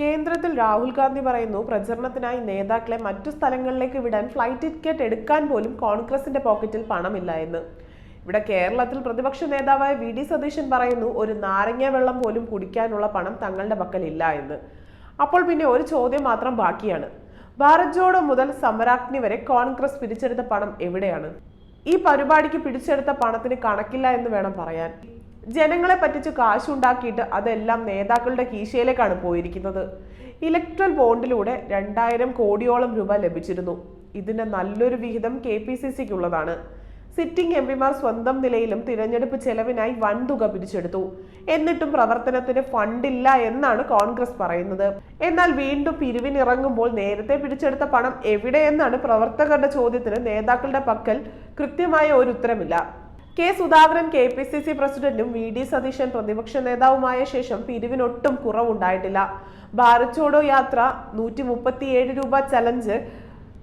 കേന്ദ്രത്തിൽ രാഹുൽ ഗാന്ധി പറയുന്നു പ്രചരണത്തിനായി നേതാക്കളെ മറ്റു സ്ഥലങ്ങളിലേക്ക് വിടാൻ ഫ്ലൈറ്റ് ടിക്കറ്റ് എടുക്കാൻ പോലും കോൺഗ്രസിന്റെ പോക്കറ്റിൽ പണമില്ല എന്ന്. ഇവിടെ കേരളത്തിൽ പ്രതിപക്ഷ നേതാവായ വി ഡി സതീശൻ പറയുന്നു ഒരു നാരങ്ങ വെള്ളം പോലും കുടിക്കാനുള്ള പണം തങ്ങളുടെ പക്കലില്ല എന്ന്. അപ്പോൾ പിന്നെ ഒരു ചോദ്യം മാത്രം ബാക്കിയാണ്. ഭാരത് ജോഡോ മുതൽ സമരാഗ്നി വരെ കോൺഗ്രസ് പിരിച്ചെടുത്ത പണം എവിടെയാണ്? ഈ പരിപാടിക്ക് പിടിച്ചെടുത്ത പണത്തിന് കണക്കില്ല എന്ന് വേണം പറയാൻ. ജനങ്ങളെ പറ്റിച്ച് കാശുണ്ടാക്കിയിട്ട് അതെല്ലാം നേതാക്കളുടെ കീശയിലേക്കാണ് പോയിരിക്കുന്നത്. ഇലക്ട്രൽ ബോണ്ടിലൂടെ രണ്ടായിരം കോടിയോളം രൂപ ലഭിച്ചിരുന്നു. ഇതിന്റെ നല്ലൊരു വിഹിതം കെ പി സി സിക്കുള്ളതാണ്. സിറ്റിംഗ് എം പിമാർ സ്വന്തം നിലയിലും തിരഞ്ഞെടുപ്പ് ചെലവിനായി വൻതുക പിരിച്ചെടുത്തു. എന്നിട്ടും പ്രവർത്തനത്തിന് ഫണ്ടില്ല എന്നാണ് കോൺഗ്രസ് പറയുന്നത്. എന്നാൽ വീണ്ടും പിരിവിനിറങ്ങുമ്പോൾ നേരത്തെ പിടിച്ചെടുത്ത പണം എവിടെയെന്നാണ് പ്രവർത്തകരുടെ ചോദ്യത്തിന് നേതാക്കളുടെ പക്കൽ കൃത്യമായ ഒരു ഉത്തരമില്ല. K Sudhakaran K P C C പ്രസിഡന്റും വി ഡി സതീശൻ പ്രതിപക്ഷ നേതാവുമായ ശേഷം പിരിവിനൊട്ടും കുറവുണ്ടായിട്ടില്ല. ഭാരത് യാത്ര നൂറ്റി മുപ്പത്തിയേഴ് രൂപ ചലഞ്ച്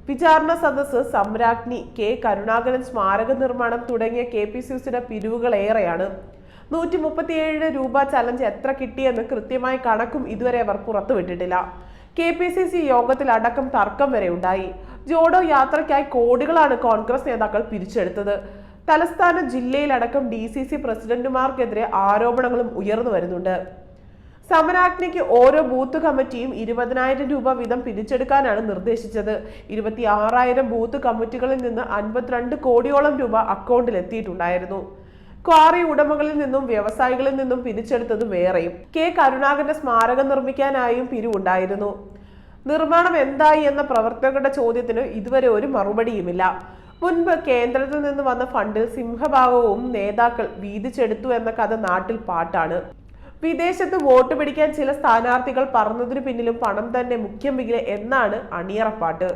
വിചാരണ സദസ്സ് സമ്രാജ്ഞി കെ കരുണാകരൻ സ്മാരക നിർമ്മാണം തുടങ്ങിയ കെ പി സി സിയുടെ പിരിവുകൾ ഏറെയാണ് നൂറ്റി മുപ്പത്തിയേഴ് രൂപ ചലഞ്ച് എത്ര കിട്ടിയെന്ന് കൃത്യമായ കണക്കും ഇതുവരെ അവർ പുറത്തുവിട്ടിട്ടില്ല. കെ പി സി സി യോഗത്തിൽ അടക്കം തർക്കം വരെ ഉണ്ടായി. ജോഡോ യാത്രയ്ക്കായി കോടികളാണ് കോൺഗ്രസ് നേതാക്കൾ പിരിച്ചെടുത്തത്. തലസ്ഥാന ജില്ലയിലടക്കം ഡി സി സി പ്രസിഡന്റുമാർക്കെതിരെ ആരോപണങ്ങളും ഉയർന്നു വരുന്നുണ്ട്. സമരാജ്ഞയ്ക്ക് ഓരോ ബൂത്ത് കമ്മിറ്റിയും ഇരുപതിനായിരം രൂപ വീതം പിരിച്ചെടുക്കാനാണ് നിർദ്ദേശിച്ചത്. ഇരുപത്തി ആറായിരം ബൂത്ത് കമ്മിറ്റികളിൽ നിന്ന് അൻപത്തിരണ്ട് കോടിയോളം രൂപ അക്കൗണ്ടിൽ എത്തിയിട്ടുണ്ടായിരുന്നു ക്വാറി ഉടമകളിൽ നിന്നും വ്യവസായികളിൽ നിന്നും പിരിച്ചെടുത്തത് വേറെയും. കെ കരുണാകരന്റെ സ്മാരകം നിർമ്മിക്കാനായും പിരിവുണ്ടായിരുന്നു. നിർമ്മാണം എന്തായി എന്ന പ്രവർത്തകരുടെ ചോദ്യത്തിന് ഇതുവരെ ഒരു മറുപടിയുമില്ല. മുൻപ് കേന്ദ്രത്തിൽ നിന്ന് വന്ന ഫണ്ടിൽ സിംഹഭാവവും നേതാക്കൾ വീതിച്ചെടുത്തു എന്ന കഥ നാട്ടിൽ പാട്ടാണ്. വിദേശത്ത് വോട്ട് പിടിക്കാൻ ചില സ്ഥാനാർത്ഥികൾ പറഞ്ഞതിനു പിന്നിലും പണം തന്നെ മുഖ്യം എന്നാണ് അണിയറപ്പാട്ട്.